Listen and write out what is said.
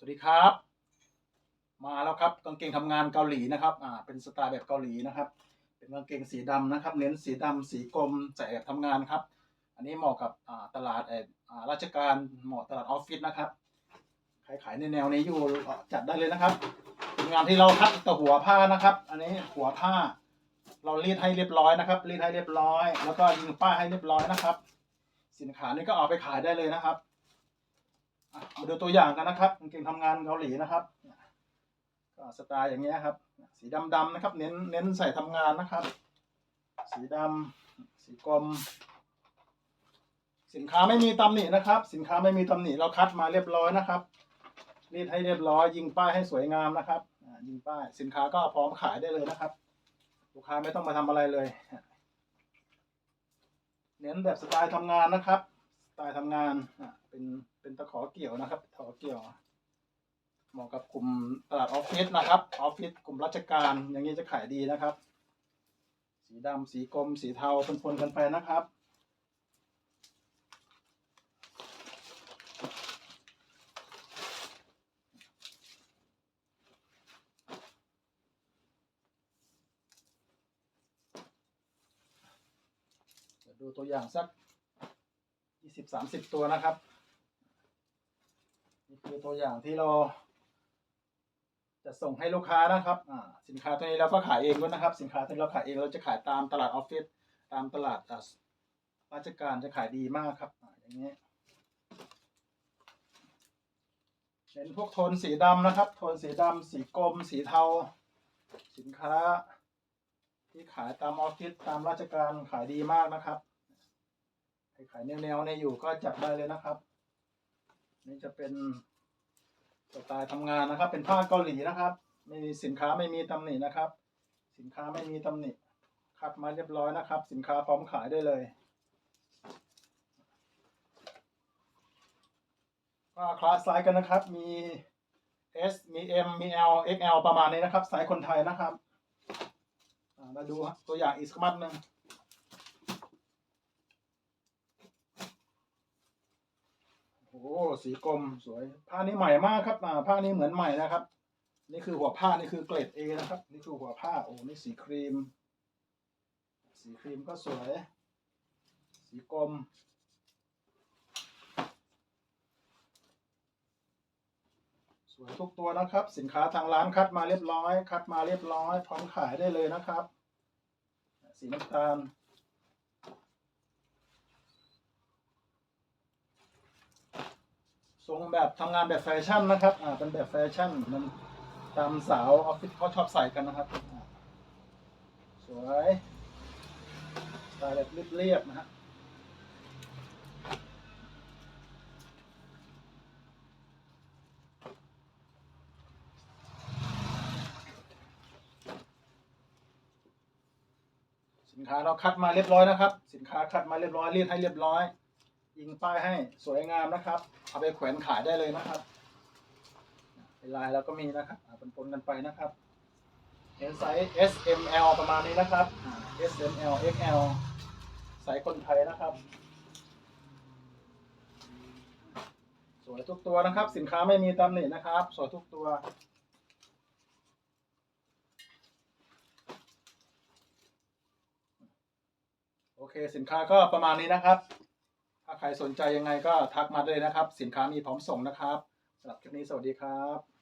สวัสดีครับ มาแล้วครับกางเกงทำงานเกาหลีนะครับอ่าเป็นสไตล์แบบเกาหลีนะครับ เป็นกางเกงสีดำนะครับ เน้นสีดำสีกรมใส่แบบทำงานครับ อันนี้เหมาะกับอ่าตลาดเอ่ออ่าราชการเหมาะตลาดออฟฟิศนะครับใครขายในแนวนี้อยู่จัดได้เลยนะครับเป็นงานที่เราคัดต่หัวผ้านะครับ อันนี้หัวผ้า เรารีดให้เรียบร้อยนะครับรีดให้เรียบร้อย แล้วก็ยิงป้ายให้เรียบร้อยนะครับ สินค้านี้ก็เอาไปขายได้เลยนะครับ มาดูตัวอย่างกันนะครับกางเกงทำงานเกาหลีนะครับก็สไตล์อย่างเงี้ยครับ สีดำๆนะครับ เน้นเน้นใส่ทำงานนะครับ สีดำสีกรมสินค้าไม่มีตำหนินะครับ สินค้าไม่มีตำหนิเราคัดมาเรียบร้อยนะครับรีดให้เรียบร้อย ยิงป้ายให้สวยงามนะครับยิงป้ายสินค้าก็พร้อมขายได้เลยนะครับ ลูกค้าไม่ต้องมาทำอะไรเลย เน้นแบบสไตล์ทำงานนะครับ สไตล์ทำงานอะ เป็นเป็นตะขอเกี่ยวนะครับตะขอเกี่ยวเหมาะกับกลุ่มตลาดออฟฟิศนะครับออฟฟิศกลุ่มราชการอย่างนี้จะขายดีนะครับ สีดำสีกรมสีเทาปนๆกันไปนะครับดูตัวอย่างสักยี่สิบสามสิบตัวนะครับ นี่คือตัวอย่างที่เรา จะส่งให้ลูกค้านะครับอ่าสินค้าตัวนี้เราก็ขายเองด้วยนะครับ สินค้าตัวนี้เราขายเองเราจะขายตามตลาดออฟฟิศตามตลาดราชการจะขายดีมากครับอ่าอย่างนี้เป็นพวกโทนสีดำนะครับ โทนสีดำสีกรมสีเทา สินค้า ที่ขายตามออฟฟิศตามราชการขายดีมากนะครับใครขายแนวๆในอยู่ก็จับได้เลยนะครับ นี่จะเป็นสไตล์ทำงานนะครับ เป็นผ้าเกาหลีนะครับ ไม่มีสินค้าไม่มีตำหนินะครับ สินค้าไม่มีตำหนิ คัดมาเรียบร้อยนะครับ สินค้าพร้อมขายได้เลยก็คลาสไซส์กันนะครับ มี S มี M มี L XL ประมาณนี้นะครับ ไซส์คนไทยนะครับมาดูตัวอย่างอีกสักมัดหนึ่งโอ้โห สีกรมสวย ผ้านี้ใหม่มากครับอ่าผ้านี้เหมือนใหม่นะครับ นี่คือหัวผ้านี่คือเกรด A นะครับ นี่คือหัวผ้าโอ้นี่สีครีม สีครีมก็สวย สีกรมสวยทุกตัวนะครับ สินค้าทางร้านคัดมาเรียบร้อย คัดมาเรียบร้อย พร้อมขายได้เลยนะครับ สีน้ำตาล ทรงแบบทำงานแบบแฟชั่นนะครับ อ่า เป็นแบบแฟชั่น มันตามสาวออฟฟิศเขาชอบใส่กันนะครับ สวยสไตล์แบบเรียบๆนะฮะสินค้าเราคัดมาเรียบร้อยนะครับ สินค้าคัดมาเรียบร้อยเรียดให้เรียบร้อย ยิงป้ายให้สวยงามนะครับ เอาไปแขวนขายได้เลยนะครับเป็นลายแล้วก็มีนะครับอ่าปนๆกันไปนะครับเน้นไซส์ S M L ประมาณนี้นะครับ S M L X L ไซส์คนไทยนะครับ สวยทุกตัวนะครับ สินค้าไม่มีตำหนินะครับ สวยทุกตัวโอเคสินค้าก็ประมาณนี้นะครับ ถ้าใครสนใจยังไงก็ทักมาเลยนะครับ สินค้ามีพร้อมส่งนะครับสำหรับคลิปนี้สวัสดีครับ